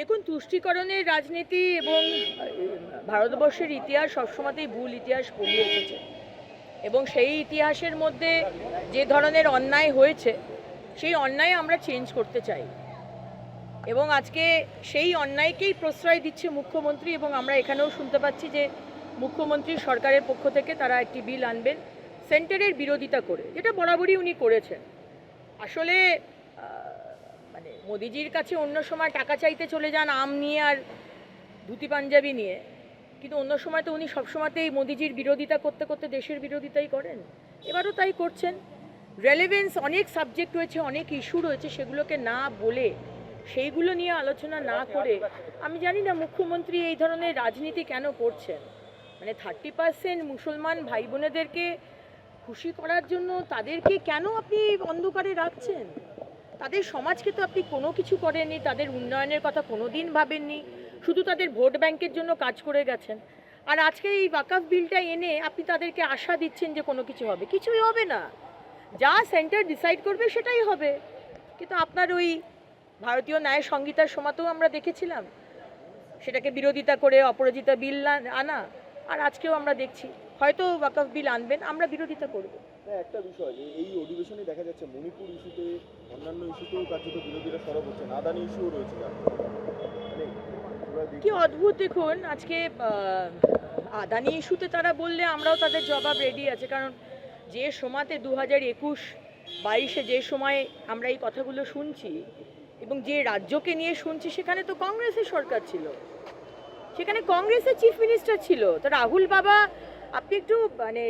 দেখুন, তুষ্টিকরণের রাজনীতি এবং ভারতবর্ষের ইতিহাস সবসময়তেই ভুল ইতিহাস পড়িয়ে এসেছে। এবং সেই ইতিহাসের মধ্যে যে ধরনের অন্যায় হয়েছে, সেই অন্যায় আমরা চেঞ্জ করতে চাই। এবং আজকে সেই অন্যায়কেই প্রশ্রয় দিচ্ছে মুখ্যমন্ত্রী এবং আমরা এখানেও শুনতে পাচ্ছি যে মুখ্যমন্ত্রী সরকারের পক্ষ থেকে তারা একটি বিল আনবেন, সেন্টারের বিরোধিতা করে, যেটা বরাবরই উনি করেছেন। আসলে মোদিজির কাছে অন্য সময় টাকা চাইতে চলে যান আম নিয়ে আর ধুতি পাঞ্জাবি নিয়ে। কিন্তু অন্য সময় তো উনি সবসময়তেই মোদিজির বিরোধিতা করতে করতে দেশের বিরোধিতাই করেন। এবারও তাই করছেন। রেলেভেন্স অনেক সাবজেক্ট রয়েছে, অনেক ইস্যু রয়েছে, সেগুলোকে না বলে, সেইগুলো নিয়ে আলোচনা না করে, আমি জানি না মুখ্যমন্ত্রী এই ধরনের রাজনীতি কেন করছেন। মানে থার্টি পার্সেন্ট মুসলমান ভাই বোনেদেরকে খুশি করার জন্য তাদেরকে কেন আপনি অন্ধকারে রাখছেন? তাদের সমাজকে তো আপনি কোনো কিছু করেননি, তাদের উন্নয়নের কথা কোনো দিন ভাবেননি, শুধু তাদের ভোট ব্যাংকের জন্য কাজ করে গেছেন। আর আজকে এই ওয়াকাফ বিলটা এনে আপনি তাদেরকে আশা দিচ্ছেন যে কোনো কিছু হবে। কিছুই হবে না। যা সেন্টার ডিসাইড করবে সেটাই হবে। কিন্তু আপনার ওই ভারতীয় ন্যায় সংহিতার সমাতেও আমরা দেখেছিলাম। সেটাকে বিরোধিতা করে অপরাজিতা বিল আন- আর আজকেও আমরা দেখছি। হয়তো ওয়াকাফ বিল আনবেন, আমরা বিরোধিতা করব। একটা বিষয় এই অধিবেশনে দেখা যাচ্ছে মণিপুর ইস্যুতে অন্যান্য ইস্যুতেও কার্যত বিরোধীরা সরব হচ্ছেন, আদানি ইস্যুও রয়েছে মানে কি অদ্ভুত দেখুন, আজকে আদানি ইস্যুতে তারা বললে আমরাও তাদের জবাব রেডি আছে, কারণ যে সময়তে দু হাজার একুশ বাইশে যে সময় আমরা এই কথাগুলো শুনছি এবং যে রাজ্যকে নিয়ে শুনছি, সেখানে তো কংগ্রেসের সরকার ছিল। সেখানে কংগ্রেসের চিফ মিনিস্টার ছিল। তো রাহুল বাবা, আপনি একটু মানে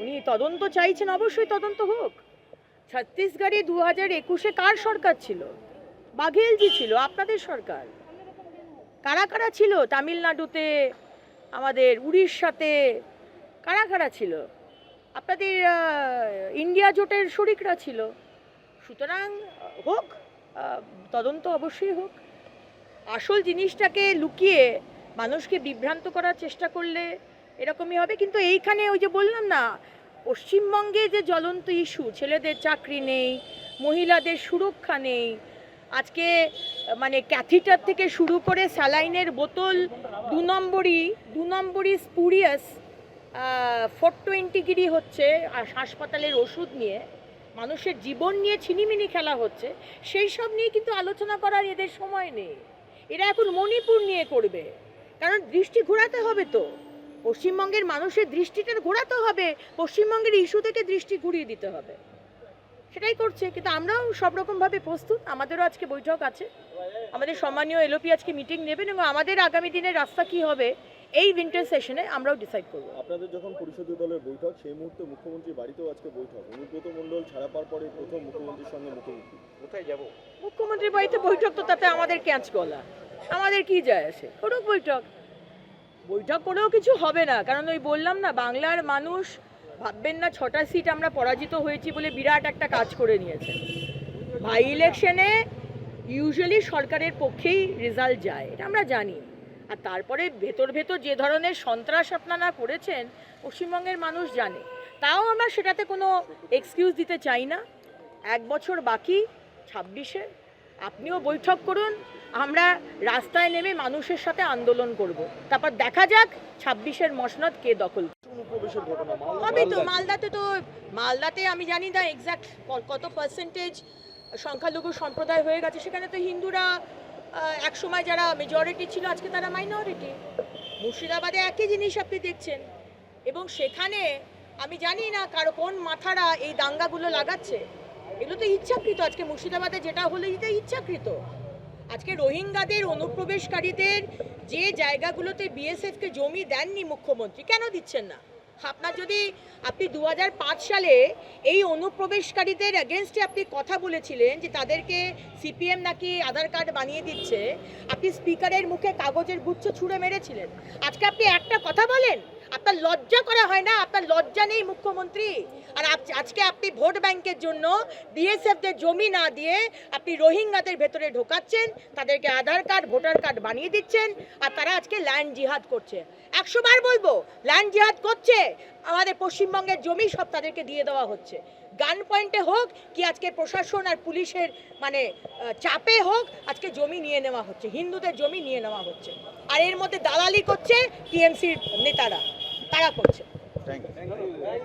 উনি তদন্ত চাইছেন, অবশ্যই তদন্ত হোক। ছত্তিশগড়ে দু হাজার একুশে কার সরকার ছিল? বাঘেলজি ছিল, আপনাদের সরকার। কারা কারা ছিল? তামিলনাড়ুতে, আমাদের উড়িষ্যাতে, কারা কারা ছিল? আপনাদের ইন্ডিয়া জোটের শরিকরা ছিল। সুতরাং, হোক তদন্ত অবশ্যই হোক। আসল জিনিসটাকে লুকিয়ে মানুষকে বিভ্রান্ত করার চেষ্টা করলে এরকমই হবে। কিন্তু এইখানে ওই যে বললাম না পশ্চিমবঙ্গে যে জ্বলন্ত ইস্যু, ছেলেদের চাকরি নেই, মহিলাদের সুরক্ষা নেই, আজকে মানে ক্যাথিটার থেকে শুরু করে স্যালাইনের বোতল, দু নম্বরই দু নম্বরই স্পুরিয়াস ফোর টোয়েন্টিগিরি হচ্ছে হাসপাতালের ওষুধ নিয়ে, মানুষের জীবন নিয়ে ছিনিমিনি খেলা হচ্ছে, সেই সব নিয়ে কিন্তু আলোচনা করার এদের সময় নেই। এরা এখন মণিপুর নিয়ে করবে, কারণ দৃষ্টি ঘোরাতে হবে তো। পশ্চিমবঙ্গের মানুষের দৃষ্টিটা ঘোরাতে হবে পশ্চিমবঙ্গের ইস্যু থেকে দৃষ্টি ঘুরিয়ে দিতে হবে। সেটাই করছে কিন্তু আমরাও সব রকমভাবে প্রস্তুত আমাদেরও আজকে বৈঠক আছে। আমাদের সম্মানীয় এলওপি আজকে মিটিং নেবেন এবং আমাদের আগামী দিনের রাস্তা কি হবে এই উইন্টার সেশনে আমরাও ডিসাইড করব। আপনাদের যখন পরিষদীয় দলের বৈঠক সেই মুহূর্তে মুখ্যমন্ত্রীর বাড়িতেও আজকে বৈঠক। অনুব্রত মণ্ডল ছাড়া পাওয়ার পরে প্রথম মুখ্যমন্ত্রীর সঙ্গে মুখোমুখি কোথায় যাব? মুখ্যমন্ত্রীর বাড়িতে বৈঠক তো তাতে আমাদের ক্যাঁচ গলা। আমাদের কি যায় আসে? করুক বৈঠক। বৈঠক করেও কিছু হবে না। কারণ ওই বললাম না, বাংলার মানুষ ভাববেন না ছটা সিট আমরা পরাজিত হয়েছি বলে বিরাট একটা কাজ করে নিয়েছে। ভাই ইলেকশনে ইউজুয়ালি সরকারের পক্ষেই রেজাল্ট যায়, এটা আমরা জানি। আর তারপরে ভেতর ভেতর যে ধরনের সন্ত্রাস আপনারা করেছেন, পশ্চিমবঙ্গের মানুষ জানে। তাও আমরা সেটাতে কোনো এক্সকিউজ দিতে চাই না। এক বছর বাকি, ছাব্বিশে। আপনিও বৈঠক করুন আমরা রাস্তায় নেমে মানুষের সাথে আন্দোলন করব। তারপর দেখা যাক ছাব্বিশের মসনদ কে দখল হবে তো মালদাতে তো মালদাতে আমি জানি না এক্স্যাক্ট কত পার্সেন্টেজ সংখ্যালঘু সম্প্রদায় হয়ে গেছে। সেখানে তো হিন্দুরা এক সময় যারা মেজরিটি ছিল আজকে তারা মাইনরিটি মুর্শিদাবাদে একই জিনিস আপনি দেখছেন। এবং সেখানে আমি জানি না কারও কোন মাথারা এই দাঙ্গাগুলো লাগাচ্ছে। এগুলো তো ইচ্ছাকৃত। আজকে মুর্শিদাবাদে যেটা হলো এটা ইচ্ছাকৃত। আজকে রোহিঙ্গাদের অনুপ্রবেশকারীদের যে জায়গাগুলোতে বিএসএফকে জমি দেননি মুখ্যমন্ত্রী, কেন দিচ্ছেন না? আপনার যদি আপনি দু হাজার পাঁচ সালে এই অনুপ্রবেশকারীদের এগেনস্টে আপনি কথা বলেছিলেন যে তাদেরকে সিপিএম নাকি আধার কার্ড বানিয়ে দিচ্ছে, আপনি স্পিকারের মুখে কাগজের গুচ্ছ ছুঁড়ে মেরেছিলেন। আজকে আপনি একটা কথা বলেন? আপনার লজ্জা করা হয় না? আপনার লজ্জা নেই মুখ্যমন্ত্রী? আর আজকে আপনি ভোট ব্যাংকের জন্য বিএসএফদের জমি না দিয়ে আপনি রোহিঙ্গাদের ভেতরে ঢোকাচ্ছেন, তাদেরকে আধার কার্ড, ভোটার কার্ড বানিয়ে দিচ্ছেন, আর তারা আজকে ল্যান্ড জিহাদ করছে। একশোবার বলব, ল্যান্ড জিহাদ করছে, আমাদের পশ্চিমবঙ্গের জমি সব তাদেরকে দিয়ে দেওয়া হচ্ছে। গান পয়েন্টে হোক কি আজকে প্রশাসন আর পুলিশের মানে চাপে হোক, আজকে জমি নিয়ে নেওয়া হচ্ছে, হিন্দুদের জমি নিয়ে নেওয়া হচ্ছে। আর এর মধ্যে দালালি করছে টিএমসির নেতারা, তারা করছে।